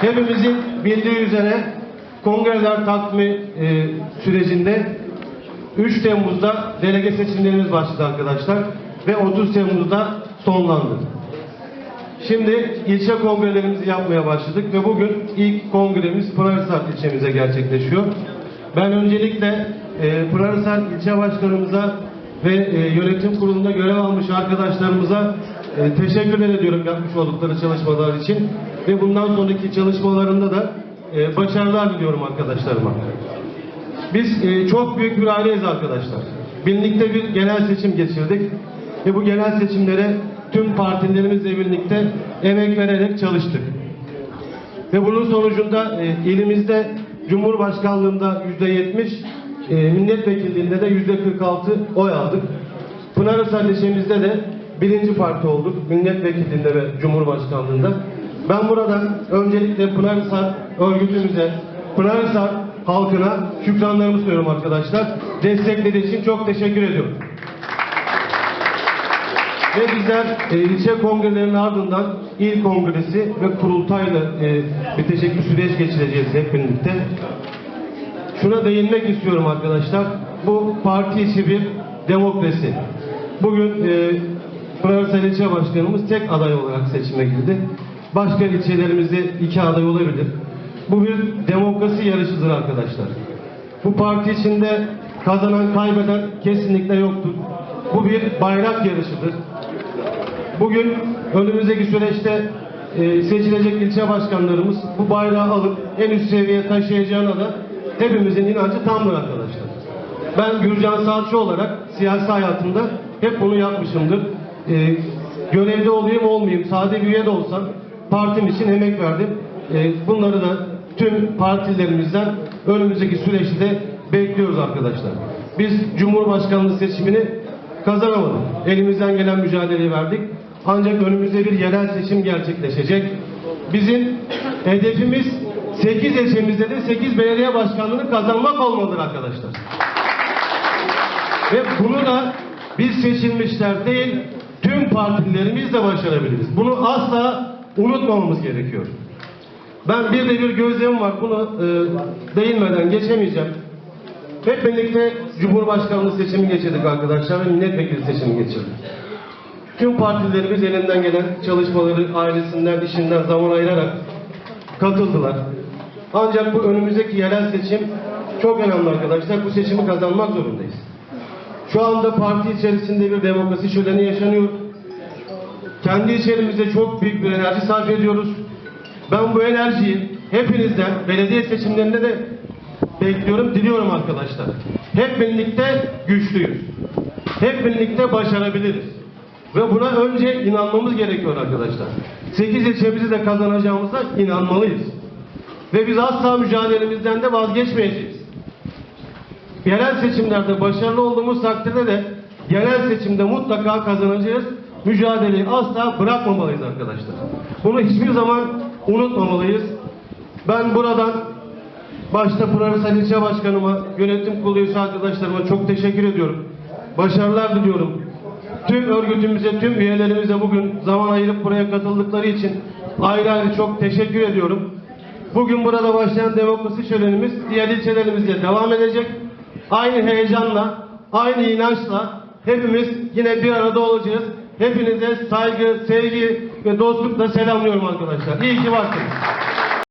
Hepimizin bildiği üzere kongreler takvimi e, sürecinde 3 Temmuz'da delege seçimlerimiz başladı arkadaşlar ve 30 Temmuz'da sonlandı. Şimdi ilçe kongrelerimizi yapmaya başladık ve bugün ilk kongremiz Pınarhisar ilçemize gerçekleşiyor. Ben öncelikle e, Pınarhisar ilçe başkanımıza ve e, yönetim kurulunda görev almış arkadaşlarımıza e, teşekkür ediyorum yapmış oldukları çalışmalar için ve bundan sonraki çalışmalarında da e, başarılar diliyorum arkadaşlarıma. Biz e, çok büyük bir aileyiz arkadaşlar. Birlikte bir genel seçim geçirdik ve bu genel seçimlere tüm partilerimizle birlikte emek vererek çalıştık. Ve bunun sonucunda e, ilimizde Cumhurbaşkanlığında yüzde yetmiş, e, milletvekilliğinde de yüzde 46 oy aldık. Pınarhisar ilçemizde de birinci parti olduk milletvekilliğinde ve Cumhurbaşkanlığında. Ben buradan öncelikle Pınarhisar örgütümüze, Pınarhisar halkına şükranlarımı sunuyorum arkadaşlar. Desteklediği için çok teşekkür ediyorum. Ve bizler e, ilçe kongrelerinin ardından il kongresi ve kurultayla e, bir süreç geçireceğiz hep birlikte. Şuna değinmek istiyorum arkadaşlar. Bu parti içi bir demokrasi. Bugün e, Pınarhisar İlçe Başkanımız tek aday olarak seçime girdi. Başka ilçelerimizde iki aday olabilir. Bu bir demokrasi yarışıdır arkadaşlar. Bu parti içinde kazanan kaybeden kesinlikle yoktur. Bu bir bayrak yarışıdır. Bugün önümüzdeki süreçte e, seçilecek ilçe başkanlarımız bu bayrağı alıp en üst seviyeye taşıyacağına da hepimizin inancı tamdır arkadaşlar. Ben Gürcan Salçı olarak siyasi hayatımda hep bunu yapmışımdır. E, görevde olayım olmayayım, sade bir üye de olsam partim için emek verdim. E, bunları da tüm partilerimizden önümüzdeki süreçte de bekliyoruz arkadaşlar. Biz Cumhurbaşkanlığı seçimini kazanamadık. Elimizden gelen mücadeleyi verdik. Ancak önümüzde bir yerel seçim gerçekleşecek. Bizim hedefimiz 8 ilçemizde de 8 belediye başkanlığını kazanmak olmalıdır arkadaşlar. Ve bunu da biz seçilmişler değil, tüm partilerimiz de başarabiliriz. Bunu asla unutmamamız gerekiyor. Ben bir de bir gözlemim var. Bunu e, değinmeden geçemeyeceğim. Hep birlikte Cumhurbaşkanlığı seçimi geçirdik arkadaşlar ve milletvekili seçimi geçirdik. Tüm partilerimiz elinden gelen çalışmaları ailesinden, işinden zaman ayırarak katıldılar. Ancak bu önümüzdeki yerel seçim çok önemli arkadaşlar. Bu seçimi kazanmak zorundayız. Şu anda parti içerisinde bir demokrasi şöleni yaşanıyor. Kendi içerimizde çok büyük bir enerji sarf ediyoruz. Ben bu enerjiyi hepinizden belediye seçimlerinde de bekliyorum, diliyorum arkadaşlar. Hep birlikte güçlüyüz. Hep birlikte başarabiliriz. Ve buna önce inanmamız gerekiyor arkadaşlar. 8 ilçemizi de kazanacağımıza inanmalıyız. Ve biz asla mücadelemizden de vazgeçmeyeceğiz. Yerel seçimlerde başarılı olduğumuz takdirde de yerel seçimde mutlaka kazanacağız. Mücadeleyi asla bırakmamalıyız arkadaşlar. Bunu hiçbir zaman unutmamalıyız. Ben buradan başta Pınarhisar İlçe Başkanıma, yönetim kurulu üyesi arkadaşlarıma çok teşekkür ediyorum. Başarılar diliyorum. Tüm örgütümüze, tüm üyelerimize bugün zaman ayırıp buraya katıldıkları için ayrı ayrı çok teşekkür ediyorum. Bugün burada başlayan demokrasi şölenimiz diğer ilçelerimizde devam edecek. Aynı heyecanla, aynı inançla hepimiz yine bir arada olacağız. Hepinize saygı, sevgi ve dostlukla selamlıyorum arkadaşlar. İyi ki varsınız.